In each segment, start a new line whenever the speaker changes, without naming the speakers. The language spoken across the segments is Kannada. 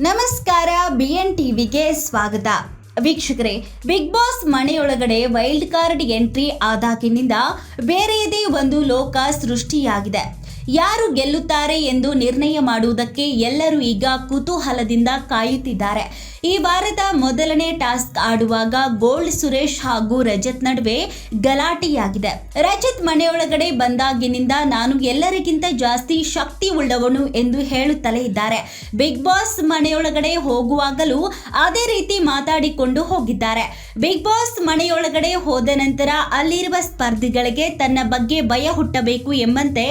ನಮಸ್ಕಾರ ಬಿ ಎನ್ ಟಿವಿಗೆ ಸ್ವಾಗತ. ವೀಕ್ಷಕರೇ ಬಿಗ್ ಬಾಸ್ ಮನೆಯೊಳಗಡೆ ವೈಲ್ಡ್ ಕಾರ್ಡ್ ಎಂಟ್ರಿ ಆದಾಗಿನಿಂದ ಬೇರೆಯದೇ ಒಂದು ಲೋಕ ಸೃಷ್ಟಿಯಾಗಿದೆ. ಯಾರು ಗೆಲ್ಲುತ್ತಾರೆ ಎಂದು ನಿರ್ಣಯ ಮಾಡುವುದಕ್ಕೆ ಎಲ್ಲರೂ ಈಗ ಕುತೂಹಲದಿಂದ ಕಾಯುತ್ತಿದ್ದಾರೆ. ಈ ವಾರದ ಮೊದಲನೇ ಟಾಸ್ಕ್ ಆಡುವಾಗ ಗೋಲ್ಡ್ ಸುರೇಶ್ ಹಾಗೂ ರಜತ್ ನಡುವೆ ಗಲಾಟೆಯಾಗಿದೆ. ರಜತ್ ಮನೆಯೊಳಗಡೆ ಬಂದಾಗಿನಿಂದ ನಾನು ಎಲ್ಲರಿಗಿಂತ ಜಾಸ್ತಿ ಶಕ್ತಿ ಉಳ್ಳವನು ಎಂದು ಹೇಳುತ್ತಲೇ ಇದ್ದಾರೆ. ಬಿಗ್ ಬಾಸ್ ಮನೆಯೊಳಗಡೆ ಹೋಗುವಾಗಲೂ ಅದೇ ರೀತಿ ಮಾತಾಡಿಕೊಂಡು ಹೋಗಿದ್ದಾರೆ. ಬಿಗ್ ಬಾಸ್ ಮನೆಯೊಳಗಡೆ ಹೋದ ನಂತರ ಅಲ್ಲಿರುವ ಸ್ಪರ್ಧಿಗಳಿಗೆ ತನ್ನ ಬಗ್ಗೆ ಭಯ ಹುಟ್ಟಬೇಕು ಎಂಬಂತೆ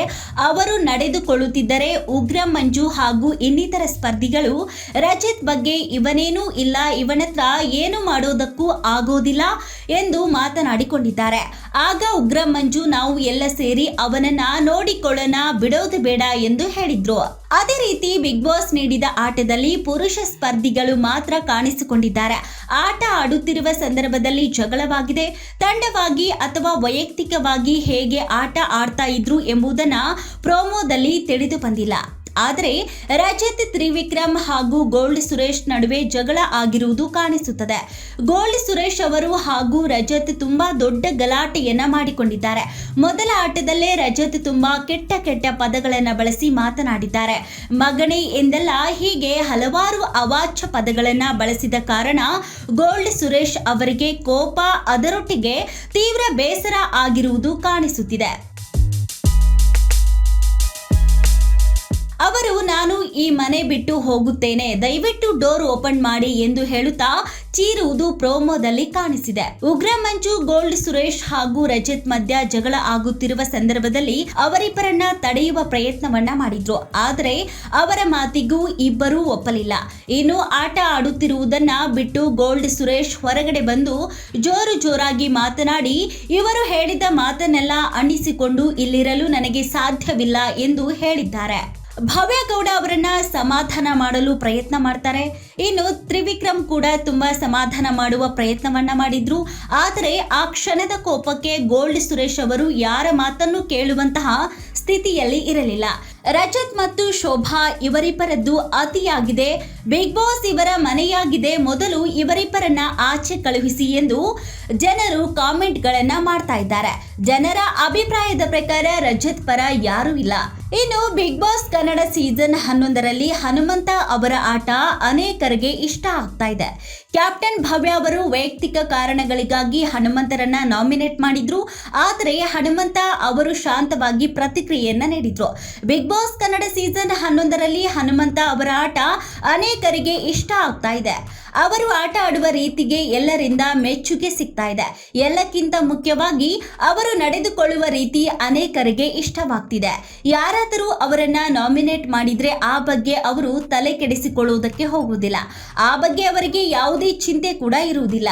ಅವರು ನಡೆದುಕೊಳ್ಳುತ್ತಿದ್ದರೆ ಉಗ್ರ ಮಂಜು ಹಾಗೂ ಇನ್ನಿತರ ಸ್ಪರ್ಧಿಗಳು ರಜತ್ ಬಗ್ಗೆ ಇವನೇನೂ ಇಲ್ಲ, ಇವನತ್ರ ಏನು ಮಾಡೋದಕ್ಕೂ ಆಗೋದಿಲ್ಲ ಎಂದು ಮಾತನಾಡಿಕೊಂಡಿದ್ದಾರೆ. ಆಗ ಉಗ್ರ ಮಂಜು, ನಾವು ಎಲ್ಲ ಸೇರಿ ಅವನನ್ನ ನೋಡಿಕೊಳ್ಳೋಣ, ಬಿಡೋದು ಬೇಡ ಎಂದು ಹೇಳಿದ್ರು. ಅದೇ ರೀತಿ ಬಿಗ್ ಬಾಸ್ ನೀಡಿದ ಆಟದಲ್ಲಿ ಪುರುಷ ಸ್ಪರ್ಧಿಗಳು ಮಾತ್ರ ಕಾಣಿಸಿಕೊಂಡಿದ್ದಾರೆ. ಆಟ ಆಡುತ್ತಿರುವ ಸಂದರ್ಭದಲ್ಲಿ ಜಗಳವಾಗಿದೆ. ತಂಡವಾಗಿ ಅಥವಾ ವೈಯಕ್ತಿಕವಾಗಿ ಹೇಗೆ ಆಟ ಆಡ್ತಾ ಇದ್ರು ಎಂಬುದನ್ನ ಪ್ರೋಮೋದಲ್ಲಿ ತಿಳಿದು ಬಂದಿಲ್ಲ. ಆದರೆ ರಜತ್, ತ್ರಿವಿಕ್ರಮ್ ಹಾಗೂ ಗೋಲ್ಡ್ ಸುರೇಶ್ ನಡುವೆ ಜಗಳ ಆಗಿರುವುದು ಕಾಣಿಸುತ್ತದೆ. ಗೋಲ್ಡ್ ಸುರೇಶ್ ಅವರು ಹಾಗೂ ರಜತ್ ತುಂಬಾ ದೊಡ್ಡ ಗಲಾಟೆಯನ್ನ ಮಾಡಿಕೊಂಡಿದ್ದಾರೆ. ಮೊದಲ ಆಟದಲ್ಲೇ ರಜತ್ ತುಂಬಾ ಕೆಟ್ಟ ಕೆಟ್ಟ ಪದಗಳನ್ನ ಬಳಸಿ ಮಾತನಾಡಿದ್ದಾರೆ. ಮಗಣಿ ಎಂದೆಲ್ಲ ಹೀಗೆ ಹಲವಾರು ಅವಾಚ್ಯ ಪದಗಳನ್ನ ಬಳಸಿದ ಕಾರಣ ಗೋಲ್ಡ್ ಸುರೇಶ್ ಅವರಿಗೆ ಕೋಪ, ಅದರೊಟ್ಟಿಗೆ ತೀವ್ರ ಬೇಸರ ಆಗಿರುವುದು ಕಾಣಿಸುತ್ತಿದೆ. ಅವರು, ನಾನು ಈ ಮನೆ ಬಿಟ್ಟು ಹೋಗುತ್ತೇನೆ. ದಯವಿಟ್ಟು ಡೋರ್ ಓಪನ್ ಮಾಡಿ ಎಂದು ಹೇಳುತ್ತಾ ಚೀರುವುದು ಪ್ರೋಮೋದಲ್ಲಿ ಕಾಣಿಸಿದೆ. ಉಗ್ರ ಮಂಜು ಗೋಲ್ಡ್ ಸುರೇಶ್ ಹಾಗೂ ರಜತ್ ಮಧ್ಯ ಜಗಳ ಆಗುತ್ತಿರುವ ಸಂದರ್ಭದಲ್ಲಿ ಅವರಿಬ್ಬರನ್ನ ತಡೆಯುವ ಪ್ರಯತ್ನವನ್ನ ಮಾಡಿದ್ರು. ಆದರೆ ಅವರ ಮಾತಿಗೂ ಇಬ್ಬರೂ ಒಪ್ಪಲಿಲ್ಲ. ಇನ್ನು ಆಟ ಆಡುತ್ತಿರುವುದನ್ನ ಬಿಟ್ಟು ಗೋಲ್ಡ್ ಸುರೇಶ್ ಹೊರಗಡೆ ಬಂದು ಜೋರು ಜೋರಾಗಿ ಮಾತನಾಡಿ, ಇವರು ಹೇಳಿದ ಮಾತನ್ನೆಲ್ಲ ಅಣಿಸಿಕೊಂಡು ಇಲ್ಲಿರಲು ನನಗೆ ಸಾಧ್ಯವಿಲ್ಲ ಎಂದು ಹೇಳಿದ್ದಾರೆ. ಭವ್ಯ ಗೌಡ ಅವರನ್ನ ಸಮಾಧಾನ ಮಾಡಲು ಪ್ರಯತ್ನ ಮಾಡ್ತಾರೆ. ಇನ್ನು ತ್ರಿವಿಕ್ರಮ್ ಕೂಡ ತುಂಬಾ ಸಮಾಧಾನ ಮಾಡುವ ಪ್ರಯತ್ನವನ್ನ ಮಾಡಿದ್ರು. ಆದರೆ ಆ ಕ್ಷಣದ ಕೋಪಕ್ಕೆ ಗೋಲ್ಡ್ ಸುರೇಶ್ ಅವರು ಯಾರ ಮಾತನ್ನು ಕೇಳುವಂತಹ ಸ್ಥಿತಿಯಲ್ಲಿ ಇರಲಿಲ್ಲ. ರಜತ್ ಮತ್ತು ಶೋಭಾ ಇವರಿಬ್ಬರದ್ದು ಅತಿಯಾಗಿದೆ. ಬಿಗ್ ಬಾಸ್ ಇವರ ಮನೆಯಾಗಿದೆ. ಮೊದಲು ಇವರಿಬ್ಬರನ್ನ ಆಚೆ ಕಳುಹಿಸಿ ಎಂದು ಜನರು ಕಾಮೆಂಟ್ಗಳನ್ನ ಮಾಡ್ತಾ ಇದ್ದಾರೆ. ಜನರ ಅಭಿಪ್ರಾಯದ ಪ್ರಕಾರ ರಜತ್ ಪರ ಯಾರೂ ಇಲ್ಲ. ಇನ್ನು ಬಿಗ್ ಬಾಸ್ ಕನ್ನಡ ಸೀಸನ್ ಹನ್ನೊಂದರಲ್ಲಿ ಹನುಮಂತ ಅವರ ಆಟ ಅನೇಕರಿಗೆ ಇಷ್ಟ ಆಗ್ತಾ ಇದೆ. ಕ್ಯಾಪ್ಟನ್ ಭವ್ಯ ಅವರು ವೈಯಕ್ತಿಕ ಕಾರಣಗಳಿಗಾಗಿ ಹನುಮಂತರನ್ನ ನಾಮಿನೇಟ್ ಮಾಡಿದ್ರು. ಆದರೆ ಹನುಮಂತ ಅವರು ಶಾಂತವಾಗಿ ಪ್ರತಿಕ್ರಿಯೆಯನ್ನ ನೀಡಿದ್ರು. ಬಿಗ್ ಬಾಸ್ ಕನ್ನಡ ಸೀಸನ್ ಹನ್ನೊಂದರಲ್ಲಿ ಹನುಮಂತ ಅವರ ಆಟ ಅನೇಕರಿಗೆ ಇಷ್ಟ ಆಗ್ತಾ ಇದೆ. ಅವರು ಆಟ ಆಡುವ ರೀತಿಗೆ ಎಲ್ಲರಿಂದ ಮೆಚ್ಚುಗೆ ಸಿಗ್ತಾ ಇದೆ. ಎಲ್ಲಕ್ಕಿಂತ ಮುಖ್ಯವಾಗಿ ಅವರು ನಡೆದುಕೊಳ್ಳುವ ರೀತಿ ಅನೇಕರಿಗೆ ಇಷ್ಟವಾಗ್ತಿದೆ. ಯಾರಾದರೂ ಅವರನ್ನ ನಾಮಿನೇಟ್ ಮಾಡಿದ್ರೆ ಆ ಬಗ್ಗೆ ಅವರು ತಲೆ ಕೆಡಿಸಿಕೊಳ್ಳುವುದಕ್ಕೆ ಹೋಗುವುದಿಲ್ಲ. ಆ ಬಗ್ಗೆ ಅವರಿಗೆ ಯಾವುದೇ ಚಿಂತೆ ಕೂಡ ಇರುವುದಿಲ್ಲ.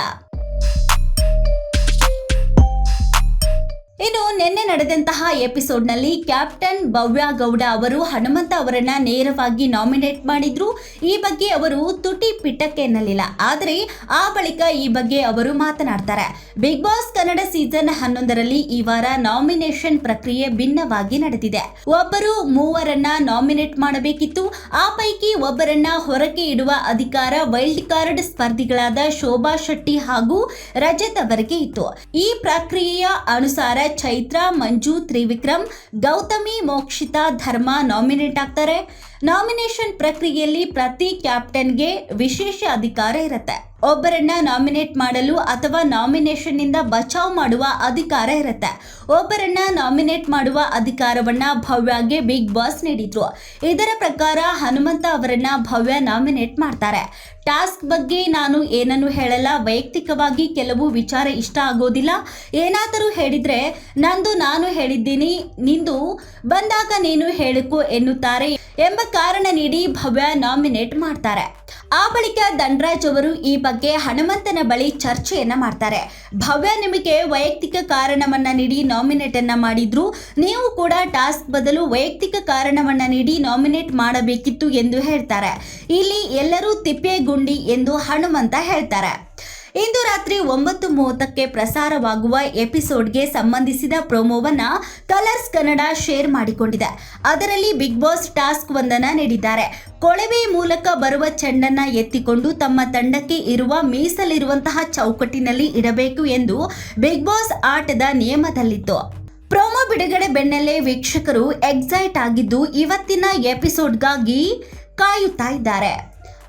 ಇನ್ನು ನಿನ್ನೆ ನಡೆದಂತಹ ಎಪಿಸೋಡ್ನಲ್ಲಿ ಕ್ಯಾಪ್ಟನ್ ಭವ್ಯ ಗೌಡ ಅವರು ಹನುಮಂತ ಅವರನ್ನ ನೇರವಾಗಿ ನಾಮಿನೇಟ್ ಮಾಡಿದ್ರು. ಈ ಬಗ್ಗೆ ಅವರು ತುಟಿ ಪಿಟ್ಟಕ್ಕೆ ಎನ್ನಲಿಲ್ಲ ಆದರೆ ಆ ಬಳಿಕ ಈ ಬಗ್ಗೆ ಅವರು ಮಾತನಾಡ್ತಾರೆ. ಬಿಗ್ ಬಾಸ್ ಕನ್ನಡ ಸೀಸನ್ ಹನ್ನೊಂದರಲ್ಲಿ ಈ ವಾರ ನಾಮಿನೇಷನ್ ಪ್ರಕ್ರಿಯೆ ಭಿನ್ನವಾಗಿ ನಡೆದಿದೆ. ಒಬ್ಬರು ಮೂವರನ್ನ ನಾಮಿನೇಟ್ ಮಾಡಬೇಕಿತ್ತು. ಆ ಪೈಕಿ ಒಬ್ಬರನ್ನ ಹೊರಗೆ ಇಡುವ ಅಧಿಕಾರ ವೈಲ್ಡ್ ಕಾರ್ಡ್ ಸ್ಪರ್ಧಿಗಳಾದ ಶೋಭಾ ಶೆಟ್ಟಿ ಹಾಗೂ ರಜತ್ ಅವರಿಗೆ ಇತ್ತು. ಈ ಪ್ರಕ್ರಿಯೆಯ ಅನುಸಾರ ಚೈತ್ರ ಮಂಜು ತ್ರಿವಿಕ್ರಮ್ ಗೌತಮಿ ಮೋಕ್ಷಿತಾ ಧರ್ಮ ನಾಮಿನೇಟ್ ಆಗ್ತಾರೆ ನಾಮಿನೇಷನ್ ಪ್ರಕ್ರಿಯೆಯಲ್ಲಿ ಪ್ರತಿ ಕ್ಯಾಪ್ಟನ್ಗೆ ವಿಶೇಷ ಅಧಿಕಾರ ಇರುತ್ತೆ. ಒಬ್ಬರನ್ನ ನಾಮಿನೇಟ್ ಮಾಡಲು ಅಥವಾ ನಾಮಿನೇಷನ್ನಿಂದ ಬಚಾವ್ ಮಾಡುವ ಅಧಿಕಾರ ಇರುತ್ತೆ. ಒಬ್ಬರನ್ನ ನಾಮಿನೇಟ್ ಮಾಡುವ ಅಧಿಕಾರವನ್ನ ಭವ್ಯಗೆ ಬಿಗ್ ಬಾಸ್ ನೀಡಿದ್ರು. ಇದರ ಪ್ರಕಾರ ಹನುಮಂತ ಅವರನ್ನ ಭವ್ಯ ನಾಮಿನೇಟ್ ಮಾಡ್ತಾರೆ. ಟಾಸ್ಕ್ ಬಗ್ಗೆ ನಾನು ಏನನ್ನು ಹೇಳಲ್ಲ. ವೈಯಕ್ತಿಕವಾಗಿ ಕೆಲವು ವಿಚಾರ ಇಷ್ಟ ಆಗೋದಿಲ್ಲ. ಏನಾದರೂ ಹೇಳಿದ್ರೆ, ನಂದು ನಾನು ಹೇಳಿದ್ದೀನಿ. ನಿಂದು ಬಂದಾಗ ನೀನು ಹೇಳಿಕೊ ಎನ್ನುತ್ತಾರೆ ಎಂಬ ಕಾರಣ ನೀಡಿ ಭವ್ಯ ನಾಮಿನೇಟ್ ಮಾಡ್ತಾರೆ. ಆ ಬಳಿಕ ಧನ್ರಾಜ್ ಅವರು ಈ ಬಗ್ಗೆ ಹನುಮಂತನ ಬಳಿ ಚರ್ಚೆಯನ್ನ ಮಾಡ್ತಾರೆ. ಭವ್ಯ ನಿಮಗೆ ವೈಯಕ್ತಿಕ ಕಾರಣವನ್ನ ನೀಡಿ ನಾಮಿನೇಟ್ ಅನ್ನ ಮಾಡಿದ್ರು. ನೀವು ಕೂಡ ಟಾಸ್ಕ್ ಬದಲು ವೈಯಕ್ತಿಕ ಕಾರಣವನ್ನ ನೀಡಿ ನಾಮಿನೇಟ್ ಮಾಡಬೇಕಿತ್ತು ಎಂದು ಹೇಳ್ತಾರೆ. ಇಲ್ಲಿ ಎಲ್ಲರೂ ತಿಪ್ಪೆ ಗುಂಡಿ ಎಂದು ಹನುಮಂತ ಹೇಳ್ತಾರೆ. ಇಂದು ರಾತ್ರಿ ಒಂಬತ್ತು ಮೂವತ್ತಕ್ಕೆ ಪ್ರಸಾರವಾಗುವ ಎಪಿಸೋಡ್ಗೆ ಸಂಬಂಧಿಸಿದ ಪ್ರೊಮೋವನ್ನ ಕಲರ್ಸ್ ಕನ್ನಡ ಶೇರ್ ಮಾಡಿಕೊಂಡಿದೆ. ಅದರಲ್ಲಿ ಬಿಗ್ ಬಾಸ್ ಟಾಸ್ಕ್ ಒಂದನ್ನ ನೀಡಿದ್ದಾರೆ. ಕೊಳವೆ ಮೂಲಕ ಬರುವ ಚೆಂಡನ್ನ ಎತ್ತಿಕೊಂಡು ತಮ್ಮ ತಂಡಕ್ಕೆ ಇರುವ ಮೀಸಲಿರುವಂತಹ ಚೌಕಟ್ಟಿನಲ್ಲಿ ಇಡಬೇಕು ಎಂದು ಬಿಗ್ ಬಾಸ್ ಆಟದ ನಿಯಮದಲ್ಲಿತ್ತು. ಪ್ರೋಮೋ ಬಿಡುಗಡೆ ಬೆನ್ನಲ್ಲೇ ವೀಕ್ಷಕರು ಎಕ್ಸೈಟ್ ಆಗಿದ್ದು ಇವತ್ತಿನ ಎಪಿಸೋಡ್ಗಾಗಿ ಕಾಯುತ್ತಾ ಇದ್ದಾರೆ.